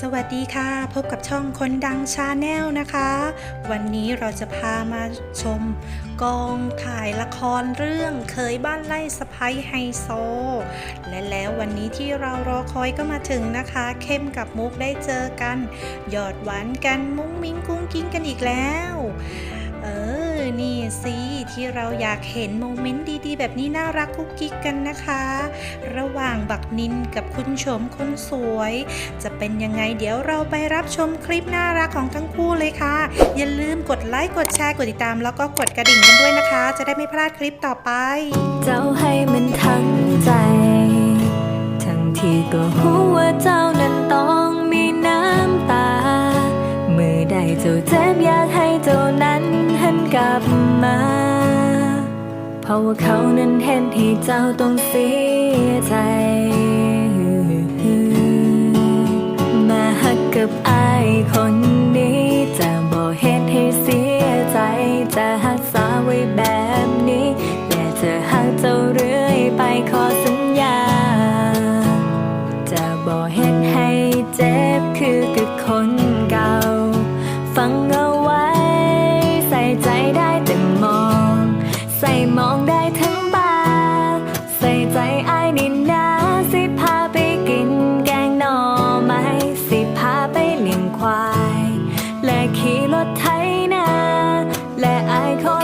สวัสดีค่ะ พบกับช่องคนดังชาแนลนะคะ วันนี้เราจะพามาชมกองถ่ายละครเรื่องเคยบ้านไล่สะพ้ยไฮโซ และแล้ววันนี้ที่เรารอคอยก็มาถึงนะคะ เข้มกับมุกได้เจอกัน หยอดหวานกันมุ้งมิ้งกุ้งกิ้งกันอีกแล้ว สิที่เราอยากเห็นโมเมนต์ดีๆ แบบนี้น่ารักกุ๊กกิ๊กกันนะคะ ระหว่างบักนินกับคุณชมคนสวย จะเป็นยังไงเดี๋ยวเราไปรับชมคลิปน่ารักของทั้งคู่เลยค่ะ อย่าลืมกดไลค์กดแชร์กดติดตาม แล้วก็กดกระดิ่งกันด้วยนะคะ จะได้ไม่พลาดคลิปต่อไป เจ้าให้มันทั้งใจ ทั้งที่ก็รู้ว่าเจ้านั้นต้องมีน้ำตา เมื่อใดเจ้าเจ็บอยากให้เจ้านั้นหันกลับ มา เพราะว่าเขานั้นเห็นที่เจ้าต้องเสียใจมาหักกับอายคนนี้ จะบอกเหตุให้เสียใจ จะหักษาไว้แบบนี้และจะหักเจ้าเรื่อยไปขอสัญญา จะบอกเหตุให้เจ็บคือกับคน องได้ทั้งบาใส่ใจไอ้นินนาสิพาไปกินแกงนอไมสิพาไปเลี้ยงควาย และขี่รถไถนาและไอ้ขอ